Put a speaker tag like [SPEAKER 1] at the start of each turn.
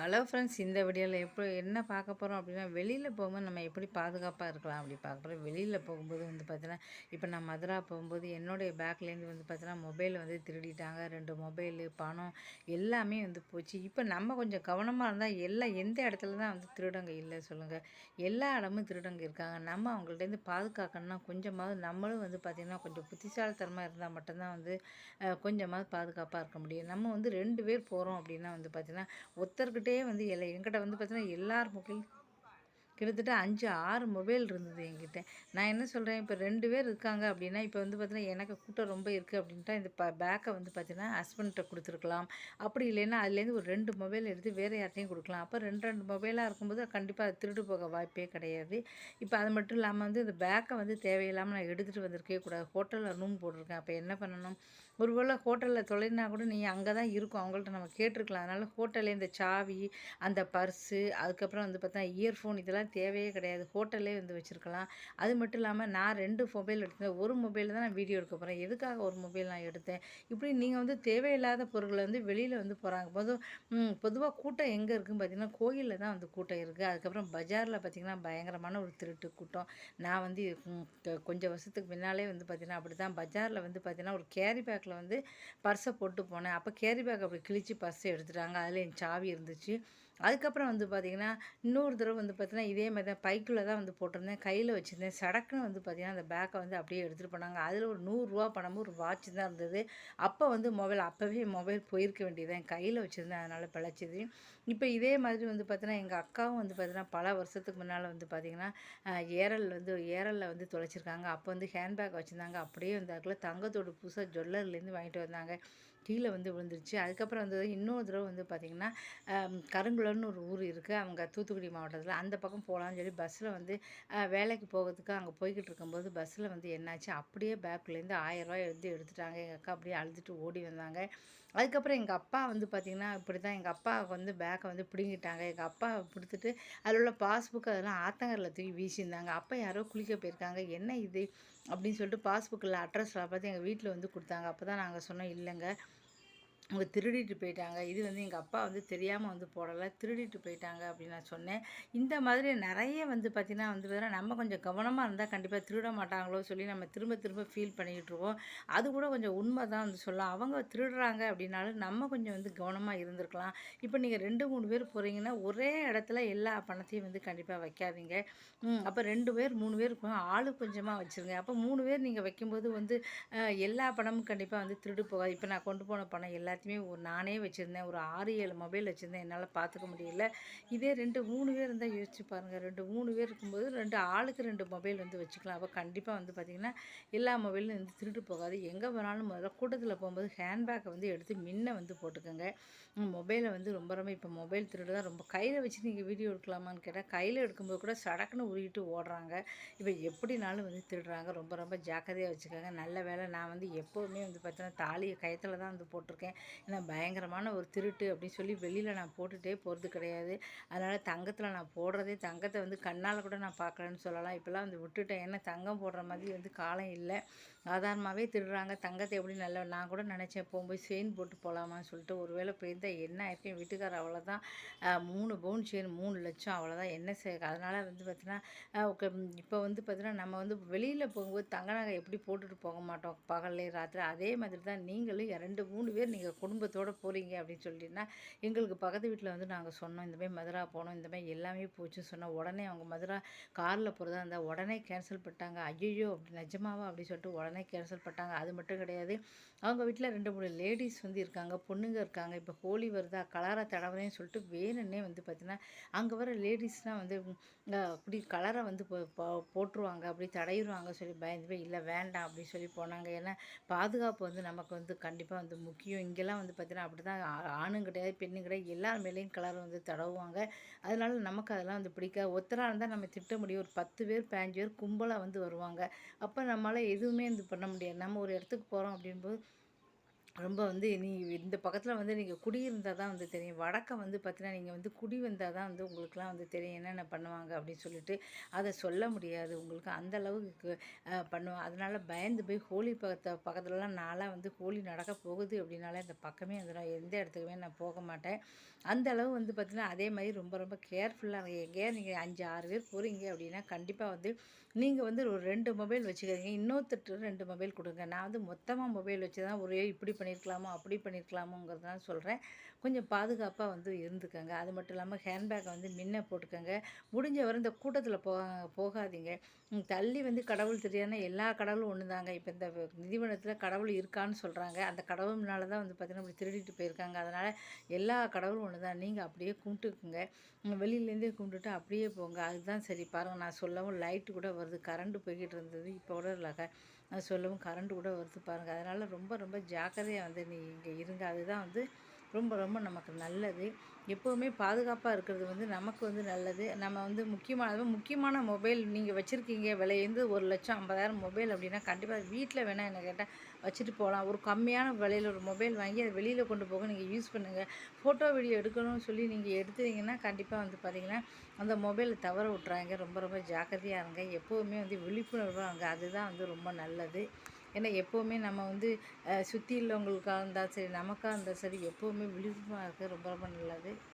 [SPEAKER 1] Hello friends இந்த வீடியோவில் எப்படி என்ன பார்க்க போகிறோம் அப்படின்னா வெளியில் போகும்போது நம்ம எப்படி பாதுகாப்பாக இருக்கலாம் அப்படி பார்க்க போகிறோம் வெளியில் போகும்போது வந்து பார்த்தீங்கன்னா இப்போ நான் மதுரா போகும்போது என்னுடைய பேக்லேருந்து வந்து பார்த்தீங்கன்னா மொபைல் வந்து திருடிட்டாங்க. ரெண்டு மொபைலு பணம் எல்லாமே வந்து போச்சு. இப்போ நம்ம கொஞ்சம் கவனமாக இருந்தால் எல்லாம் எந்த இடத்துல தான் வந்து திருடங்க இல்லை சொல்லுங்கள் எல்லா இடமும் திருடங்க இருக்காங்க. நம்ம அவங்கள்ட்டேருந்து பாதுகாக்கணும்னா கொஞ்சமாவது நம்மளும் வந்து பார்த்திங்கன்னா கொஞ்சம் புத்திசாலித்தனமாக இருந்தால் மட்டும்தான் வந்து கொஞ்சமாவது பாதுகாப்பாக இருக்க முடியும். நம்ம வந்து ரெண்டு பேர் போகிறோம் அப்படின்னா வந்து பார்த்திங்கன்னா ஒருத்தர்கிட்டே வந்து இல்லை என்கிட்ட வந்து பார்த்தீங்கன்னா எல்லார் மொபைல் கிட்டத்தட்ட அஞ்சு ஆறு மொபைல் இருந்தது என்கிட்ட. நான் என்ன சொல்கிறேன் இப்போ ரெண்டு பேர் இருக்காங்க அப்படின்னா இப்போ வந்து பார்த்தீங்கன்னா எனக்கு கூட்டம் ரொம்ப இருக்குது அப்படின்ட்டா இந்த ப பேக்கை வந்து பார்த்தீங்கன்னா ஹஸ்பண்ட்ட கொடுத்துருக்கலாம். அப்படி இல்லைன்னா அதுலேருந்து ஒரு ரெண்டு மொபைல் எடுத்து வேறு யார்ட்டையும் கொடுக்கலாம். அப்போ ரெண்டு ரெண்டு மொபைலாக இருக்கும்போது கண்டிப்பாக அது திருடு போக வாய்ப்பே கிடையாது. இப்போ அது மட்டும் இல்லாமல் வந்து இந்த பேக்கை வந்து தேவையில்லாமல் நான் எடுத்துகிட்டு வந்திருக்கே கூடாது. ஹோட்டலில் ரூம் போட்டிருக்கேன். அப்போ என்ன பண்ணணும்? ஒருவேளை ஹோட்டலில் தொலைனா கூட நீ அங்கே தான் இருக்கும். அவங்கள்ட்ட நம்ம கேட்டிருக்கலாம். அதனால் ஹோட்டல்லே இந்த சாவி அந்த பர்ஸு அதுக்கப்புறம் வந்து பார்த்தா இயர்ஃபோன் இதெல்லாம் தேவையே கிடையாது. ஹோட்டல்லே வந்து வச்சுருக்கலாம். அது மட்டும் இல்லாமல் நான் ரெண்டு மொபைல் எடுத்தேன் ஒரு மொபைலில் தான் நான் வீடியோ எடுக்க போகிறேன் எதுக்காக ஒரு மொபைல் நான் எடுத்தேன்? இப்படி நீங்கள் வந்து தேவையில்லாத பொருளை வந்து வெளியில் வந்து போகிறாங்க பொது பொதுவாக கூட்டம் எங்கே இருக்குன்னு பார்த்தீங்கன்னா கோயிலில் தான் வந்து கூட்டம் இருக்குது அதுக்கப்புறம் பஜாரில் பார்த்திங்கன்னா பயங்கரமான ஒரு திருட்டு கூட்டம். நான் வந்து கொஞ்சம் வருஷத்துக்கு முன்னாலே வந்து பார்த்திங்கன்னா அப்படி தான் பஜாரில் வந்து பார்த்திங்கன்னா ஒரு கேரி பேக்கில் வந்து பர்ஸை போட்டு போனேன். அப்போ கேரி பேக் அப்படி கிழிச்சு பர்ஸை எடுத்துட்டாங்க. அதில் என் சாவி இருந்துச்சு. அதுக்கப்புறம் வந்து பார்த்திங்கன்னா இன்னொரு தடவை வந்து பார்த்திங்கன்னா இதே மாதிரி தான் பைக்குள்ளே தான் வந்து போட்டிருந்தேன். கையில் வச்சுருந்தேன். சடக்குன்னு வந்து பார்த்திங்கன்னா அந்த பேக்கை வந்து அப்படியே எடுத்துகிட்டு போனாங்க. அதில் ஒரு நூறுரூவா பணமும் ஒரு வாட்ச் தான் இருந்தது. அப்போ வந்து மொபைல் அப்போவே மொபைல் போயிருக்க வேண்டியதான் கையில் வச்சுருந்தேன். அதனால் பிழைச்சிது. இப்போ இதே மாதிரி வந்து பார்த்தீங்கன்னா எங்கள் அக்காவும் வந்து பார்த்திங்கன்னா பல வருஷத்துக்கு முன்னால் வந்து பார்த்திங்கன்னா ஏரல் வந்து ஏரலில் வந்து தொலைச்சிருக்காங்க. அப்போ வந்து ஹேண்ட்பேக் வச்சுருந்தாங்க. அப்படியே வந்து தங்கத்தோடு புதுசாக ஜுவல்லர்லேருந்து வாங்கிட்டு வந்தாங்க. கீழே வந்து விழுந்துருச்சு. அதுக்கப்புறம் வந்து இன்னொரு தடவை வந்து பார்த்திங்கன்னா ஆம், கருங்குளம்னு ஒரு ஊர் இருக்குது அவங்க தூத்துக்குடி மாவட்டத்தில். அந்த பக்கம் போகலான்னு சொல்லி பஸ்ஸில் வந்து வேலைக்கு போகிறதுக்கு அங்கே போய்கிட்டு இருக்கும்போது பஸ்ஸில் வந்து என்னாச்சு? அப்படியே பேக்லேருந்து ஆயிரரூவா எடுத்து எடுத்துட்டாங்க. எங்கள் அக்கா அப்படியே அழுதுட்டு ஓடி வந்தாங்க. அதுக்கப்புறம் எங்கள் அப்பா வந்து பார்த்திங்கன்னா இப்படி தான் எங்கள் அப்பா வந்து பேக்கை வந்து பிடுங்கிட்டாங்க. எங்கள் அப்பா பிடித்துட்டு அதில் உள்ள பாஸ்புக் அதெல்லாம் ஆத்தங்கரில் தூக்கி வீசியிருந்தாங்க. அப்போ யாரோ குளிக்க போயிருக்காங்க. என்ன இது? அப்படின்னு சொல்லிட்டு பாஸ்புக்கில் அட்ரஸ்லாம் பார்த்து எங்கள் வீட்டில் வந்து கொடுத்தாங்க. அப்போ தான் நாங்கள் சொன்னோம் இல்லைங்க. அவங்க திருடிட்டு போயிட்டாங்க. இது வந்து எங்கள் அப்பா வந்து தெரியாமல் வந்து போடலை. திருடிட்டு போயிட்டாங்க அப்படின்னு நான் சொன்னேன். இந்த மாதிரி நிறைய வந்து பார்த்திங்கன்னா வந்து பார்த்தீங்கன்னா நம்ம கொஞ்சம் கவனமாக இருந்தால் கண்டிப்பாக திருட மாட்டாங்களோ சொல்லி நம்ம திரும்ப திரும்ப ஃபீல் பண்ணிக்கிட்டு இருக்கோம் அது கூட கொஞ்சம் உண்மை தான் வந்து சொல்லலாம். அவங்க திருடுறாங்க அப்படின்னாலும் நம்ம கொஞ்சம் வந்து கவனமாக இருந்திருக்கலாம். இப்போ நீங்கள் ரெண்டு மூணு பேர் போகிறீங்கன்னா ஒரே இடத்துல எல்லா பணத்தையும் வந்து கண்டிப்பாக வைக்காதீங்க. அப்போ ரெண்டு பேர் மூணு பேர் ஆளு கொஞ்சமாக வச்சுருங்க. அப்போ மூணு பேர் நீங்கள் வைக்கும்போது வந்து எல்லா பணமும் கண்டிப்பாக வந்து திருடு போகாது. இப்போ நான் கொண்டு போன பணம் எல்லாத்தையுமே ஒரு நானே வச்சுருந்தேன். ஒரு ஆறு ஏழு மொபைல் வச்சுருந்தேன். என்னால் பார்த்துக்க முடியல. இதே ரெண்டு மூணு பேர் இருந்தால் யோசிச்சு பாருங்கள் ரெண்டு மூணு பேர் இருக்கும்போது ரெண்டு ஆளுக்கு ரெண்டு மொபைல் வந்து வச்சுக்கலாம். அப்போ கண்டிப்பாக வந்து பார்த்திங்கன்னா எல்லா மொபைலும் வந்து திருட்டு போகாது. எங்கே போனாலும் முதல்ல கூட்டத்தில் போகும்போது ஹேண்ட்பேக்கை வந்து எடுத்து முன்ன வந்து போட்டுக்கோங்க. மொபைலை வந்து ரொம்ப ரொம்ப இப்போ மொபைல் திருடு தான் ரொம்ப கையில் வச்சு நீங்கள் வீடியோ எடுக்கலாமான்னு கேட்டால் கையில் எடுக்கும்போது கூட சடக்குன்னு உருகிட்டு ஓடுறாங்க. இப்போ எப்படினாலும் வந்து திருடுறாங்க. ரொம்ப ரொம்ப ஜாக்கிரதையாக வச்சுக்கோங்க. நல்ல வேலை நான் வந்து எப்போவுமே வந்து பார்த்தீங்கன்னா தாலியை கயத்தில் தான் வந்து போட்டிருக்கேன். ஏன்னா பயங்கரமான ஒரு திருட்டு அப்படின்னு சொல்லி வெளியில் நான் போட்டுகிட்டே போகிறது கிடையாது. அதனால் தங்கத்தில் நான் போடுறதே தங்கத்தை வந்து கண்ணால் கூட நான் பார்க்கலன்னு சொல்லலாம். இப்போல்லாம் வந்து விட்டுட்டேன். ஏன்னா தங்கம் போடுற மாதிரி வந்து காலம் இல்லை. சாதாரணமாகவே திருடுறாங்க. தங்கத்தை எப்படி நல்ல நான் கூட நினச்சேன் போகும்போது செயின் போட்டு போகலாமான்னு சொல்லிட்டு ஒருவேளை போயிருந்தால் என்ன ஆயிருக்கும் என் வீட்டுக்காரர் அவ்வளோதான் மூணு பவுன் செயின் மூணு லட்சம் அவ்வளோதான் என்ன செய் அதனால் வந்து பார்த்தீங்கன்னா இப்போ வந்து பார்த்தீங்கன்னா நம்ம வந்து வெளியில் போகும்போது தங்க நகை எப்படி போட்டுட்டு போக மாட்டோம்? பகல்லே ராத்திரி அதே மாதிரி தான் நீங்களும் ரெண்டு மூணு பேர் நீங்கள் குடும்பத்தோடு போகிறீங்க அப்படின்னு சொல்லிட்டுனா எங்களுக்கு பக்கத்து வீட்டில் வந்து நாங்கள் சொன்னோம் இந்த மாதிரி மதுரா போனோம் இந்த மாதிரி எல்லாமே போச்சுன்னு சொன்னோம். உடனே அவங்க மதுரா காரில் போகிறதா இருந்தால் உடனே கேன்சல் பண்ணிட்டாங்க. ஐயோ அப்படி நிஜமாவா? அப்படி சொல்லிட்டு உடனே கேன்சல் பண்ணிட்டாங்க. அது மட்டும் கிடையாது. அவங்க வீட்டில் ரெண்டு மூணு லேடிஸ் வந்து இருக்காங்க. பொண்ணுங்க இருக்காங்க. இப்போ ஹோலி வருதா? கலரை தடவுறேன்னு சொல்லிட்டு வேணுன்னே வந்து பார்த்தீங்கன்னா அங்கே வர லேடிஸ்லாம் வந்து அப்படி கலரை வந்து போ- போட்டுருவாங்க. அப்படி தடையிடுவாங்க சொல்லி பயந்து போய் இல்லை வேண்டாம் அப்படின்னு சொல்லி போனாங்க. ஏன்னா பாதுகாப்பு வந்து நமக்கு வந்து கண்டிப்பாக வந்து முக்கியம். இங்கெல்லாம் வந்து பார்த்தீங்கன்னா அப்படி தான் ஆணும் கிடையாது பெண்ணும் கிடையாது. எல்லார் மேலேயும் கலர் வந்து தடவுவாங்க. அதனால நமக்கு அதெல்லாம் வந்து பிடிக்காது. ஒத்தராக இருந்தால் நம்ம திட்ட முடியும். ஒரு பத்து பேர் பதினஞ்சு பேர் கும்பலாக வந்து வருவாங்க. அப்போ நம்மளால் எதுவுமே இது பண்ண முடியாது. நம்ம ஒரு இடத்துக்கு போகிறோம் அப்படின்போது ரொம்ப வந்து நீ இந்த பக்கத்தில் வந்து நீங்கள் குடியிருந்தால் தான் வந்து தெரியும். வடக்க வந்து பார்த்தீங்கன்னா நீங்கள் வந்து குடி வந்தால் தான் வந்து உங்களுக்குலாம் வந்து தெரியும். என்னென்ன பண்ணுவாங்க அப்படின்னு சொல்லிட்டு அதை சொல்ல முடியாது. உங்களுக்கு அந்த அளவுக்கு அஹ், பண்ணுவாங்க பயந்து போய் ஹோலி பக்கத்தை பக்கத்துலலாம் நாளாக வந்து ஹோலி நடக்க போகுது அப்படின்னாலே இந்த பக்கமே வந்து நான் எந்த இடத்துக்குமே நான் போக மாட்டேன். அந்த அளவு வந்து பார்த்தீங்கன்னா அதே மாதிரி ரொம்ப ரொம்ப கேர்ஃபுல்லாக எங்கேயா நீங்கள் அஞ்சு ஆறு பேர் போகிறீங்க அப்படின்னா கண்டிப்பாக வந்து நீங்கள் வந்து ஒரு ரெண்டு மொபைல் வச்சுக்கிறீங்க இன்னொருத்தர் ரெண்டு மொபைல் கொடுங்க. நான் வந்து மொத்தமாக மொபைல் வச்சு தான் ஒரே இப்படி பண்ணி பண்ணியிருக்கலாமோ அப்படி பண்ணியிருக்கலாமுங்கிறதுதான் சொல்கிறேன் கொஞ்சம் பாதுகாப்பாக வந்து இருந்துக்கோங்க. அது மட்டும் இல்லாமல் ஹேண்ட்பேக்கை வந்து முன்ன போட்டுக்கோங்க. முடிஞ்ச வரை இந்த கூட்டத்தில் போ போகாதீங்க. தள்ளி வந்து கடவுள் தெரியாதுன்னா எல்லா கடவுளும் ஒன்று தாங்க இப்போ இந்த நிதிவனத்தில் கடவுள் இருக்கான்னு சொல்கிறாங்க அந்த கடவுள்னால தான் வந்து பார்த்திங்கன்னா இப்படி திருடிட்டு போயிருக்காங்க. அதனால் எல்லா கடவுளும் ஒன்று தான் நீங்கள் அப்படியே கும்பிட்டுக்குங்க. வெளியிலேருந்தே கும்பிட்டுட்டு அப்படியே போங்க. அதுதான் சரி. பாருங்கள் நான் சொல்லவும் லைட்டு கூட வருது. கரண்ட்டு போய்கிட்டு இருந்தது. இப்போ கூட இல்லை. சொல்லவும் கரண்ட் கூட வருது பாருங்கள் அதனால் ரொம்ப ரொம்ப ஜாக்கிரதையாக வந்து நீ இங்கே இருங்க. அதுதான் வந்து ரொம்ப ரொம்ப நமக்கு நல்லது. எப்போவுமே பாதுகாப்பாக இருக்கிறது வந்து நமக்கு வந்து நல்லது. நம்ம வந்து முக்கியமானது முக்கியமான மொபைல் நீங்கள் வச்சுருக்கீங்க விலை வந்து ஒரு லட்சம் ஐம்பதாயிரம் மொபைல் அப்படின்னா கண்டிப்பாக வீட்டில் வேணால் என்ன கேட்டால் வச்சுட்டு போகலாம் ஒரு கம்மியான விலையில் ஒரு மொபைல் வாங்கி அதை வெளியில் கொண்டு போக நீங்கள் யூஸ் பண்ணுங்கள் ஃபோட்டோ வீடியோ எடுக்கணும்னு சொல்லி நீங்கள் எடுத்தீங்கன்னா கண்டிப்பாக வந்து பார்த்தீங்கன்னா அந்த மொபைலை தவற விட்றாங்க ரொம்ப ரொம்ப ஜாக்கிரதையாக இருங்க. எப்போவுமே வந்து விழிப்புணர்வாக இருங்க. அதுதான் வந்து ரொம்ப நல்லது. ஏன்னா எப்போவுமே நம்ம வந்து சுற்றி உள்ளவங்களுக்காக இருந்தாலும் சரி நமக்காக இருந்தாலும் சரி எப்போவுமே விழிப்புணர்வு ரொம்ப ரொம்ப நல்லது.